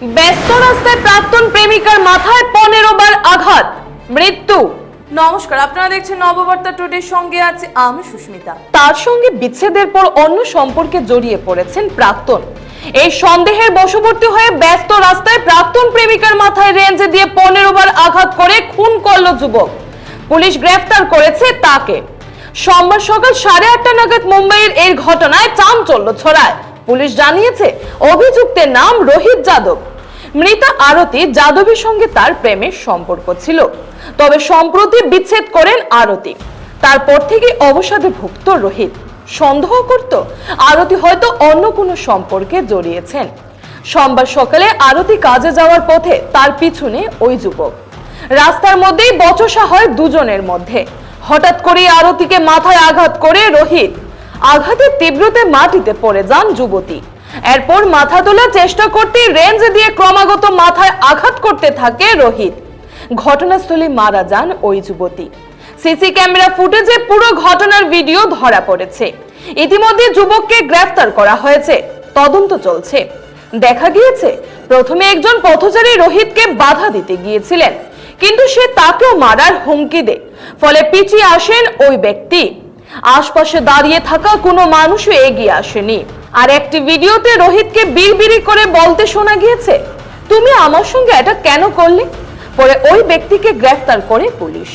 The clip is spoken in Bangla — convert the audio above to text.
ব্যস্ত রাস্তায় প্রাক্তন প্রেমিকার মাথায় পনেরো বার আঘাত। মৃত্যু। নমস্কার আপনারা দেখছেন নববার্তা টুডের সঙ্গে আছে আমি সুস্মিতা। তার সঙ্গে বিচ্ছেদের পর অন্য সম্পর্কে জড়িয়ে পড়েছেন প্রাক্তন। এই সন্দেহের বশবর্তী হয়ে ব্যস্ত রাস্তায় প্রাক্তন প্রেমিকার মাথায় রেঞ্জে দিয়ে পনেরো বার আঘাত করে খুন করল যুবক। পুলিশ গ্রেফতার করেছে তাকে। সোমবার সকাল সাড়ে আটটা নাগাদ মুম্বাইয়ের এই ঘটনায় চাঞ্চল্য ছড়ায়। পুলিশ জানিয়েছে অভিযুক্তের নাম রোহিত যাদব। মৃতা আরতি যাদবের সঙ্গে তার প্রেমের সম্পর্ক ছিল। তবে সম্প্রতি বিচ্ছেদ করেন আরতি। তারপর থেকে অবসাদে ভুক্ত রোহিত। সন্দেহ করত, আরতি হয়তো অন্য কোনো সম্পর্কে জড়িয়েছেন। সোমবার সকালে আরতি কাজে যাওয়ার পথে তার পিছনে ওই যুবক। রাস্তার মধ্যেই বচসা হয় দুজনের মধ্যে। হঠাৎ করে আরতিকে মাথায় আঘাত করে রোহিত। আঘাতের তীব্রতে মাটিতে পড়ে যান যুবতী। এরপর মাথা তোলার চেষ্টা করতে রেঞ্জ দিয়ে ক্রমাগত মাথায় আঘাত করতে থাকে রোহিত। ঘটনাস্থলে মারা যান ওই যুবতী। সিসি ক্যামেরা ফুটেজে পুরো ঘটনার ভিডিও ধরা পড়েছে। ইতিমধ্যে যুবককে গ্রেফতার করা হয়েছে। তদন্ত চলছে। দেখা গিয়েছে, প্রথমে একজন পথচারী রোহিতকে বাধা দিতে গিয়েছিলেন, কিন্তু সে তাকেও মারার হুমকি দেয়। ফলে পিছিয়ে আসেন ওই ব্যক্তি। আশপাশে দাঁড়িয়ে থাকা কোনো মানুষও এগিয়ে আসেনি। আর একটি ভিডিওতে রোহিতকে বিড়বিড়ি করে বলতে শোনা গিয়েছে, তুমি আমার সঙ্গে এটা কেন করলে? পরে ওই ব্যক্তিকে গ্রেফতার করে পুলিশ।